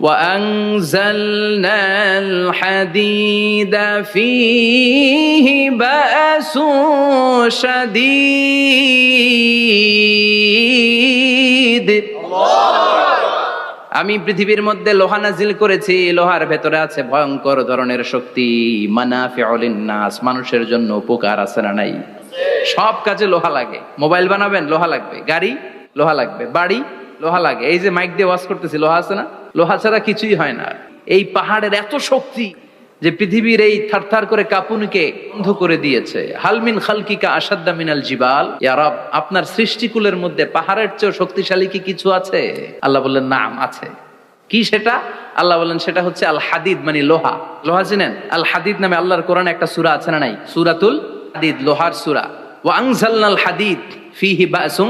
وأنزلنا الحديد فيه بأس شديد আমি পৃথিবীর মধ্যে লোহা নাজিল করেছি লোহার ভেতরে আছে ভয়ঙ্কর ধরনের শক্তি মানাফিউলিন নাস মানুষের জন্য উপকার আছে না নাই সব কাজে লোহা লাগে মোবাইল বানাবেন লোহা লাগবে গাড়ি লোহা লাগবে বাড়ি লোহা লাগে। এই যে মাইক দিয়ে ওয়াজ করতেছি, লোহা আছে না? লোহা ছাড়া কিছুই হয় না। এই পাহাড়ের এত শক্তি যে পৃথিবীর এই থারথার করে কাপুনিকে বন্ধ করে দিয়েছে। হালমিন খালকিকা আসাদ্দা মিনাল জিবাল। আপনার সৃষ্টিকুলের মধ্যে পাহাড়ের চেয়েও শক্তিশালী কি কিছু আছে? আল্লাহ বললেন, নাম আছে। কি সেটা? আল্লাহ বললেন, সেটা হচ্ছে আল হাদিদ মানে লোহা। লোহা চিনেন? আল হাদিদ নামে আল্লাহর কোরআনে একটা সূরা আছে না নাই? সুরাতুল হাদিদ, লোহার সূরা। ওয়া আনজালনাল হাদিদ ফিহি বাসুম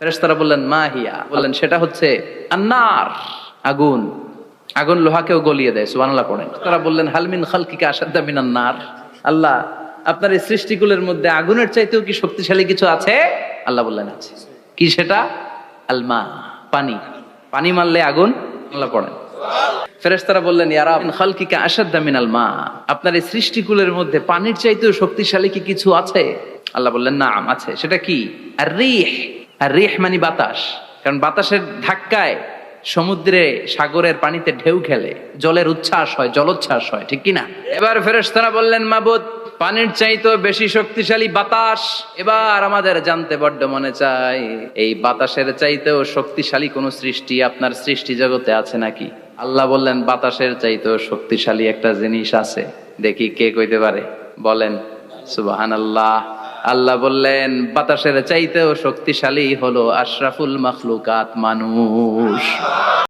ফেরেশতারা বললেন, মা হিয়া? বললেন, সেটা হচ্ছে আন্নার, আগুন। আগুন লোহাকেও গলিয়ে দেয়, সুবহানাল্লাহ পড়েন তারা বললেন হালমিন খালকিকা আসাদ্দা মিনান নার? আল্লাহ, আপনার এই সৃষ্টিকুলের মধ্যে আগুনের চাইতেও কি শক্তিশালী কিছু আছে? আল্লাহ বললেন, আছে। কি সেটা? আলমা পানি। পানি মারলে আগুন? আল্লাহ পড়েন। ফেরেশতারা বললেন ইয়ারা খালকিকা আসাদ্দা মিনাল মা। আপনার এই সৃষ্টিকুলের মধ্যে পানির চাইতেও শক্তিশালী কি কিছু আছে? আল্লাহ বললেন না আছে। সেটা কি? আর রিহ আর রিহ মানে বাতাস। কারণ বাতাসের ধাক্কায় সমুদ্রে, সাগরের পানিতে ঢেউ খেলে। জলের উচ্ছ্বাস হয়, জলোচ্ছ্বাস হয়, ঠিক কিনা? এবার ফেরেশতারা বললেন, মাবুদ, পানির চাইতেও বেশি শক্তিশালী বাতাস। এবার আমাদের জানতে বড্ড মনে চাই এই বাতাসের চাইতেও শক্তিশালী কোন সৃষ্টি আপনার সৃষ্টি জগতে আছে নাকি? আল্লাহ বললেন, বাতাসের চাইতেও শক্তিশালী একটা জিনিস আছে। দেখি কে কইতে পারে। বলেন সুবাহান আল্লাহ আল্লাহ বললেন বাতাসের চাইতেও শক্তিশালী হলো আশরাফুল মখলুকাত মানুষ।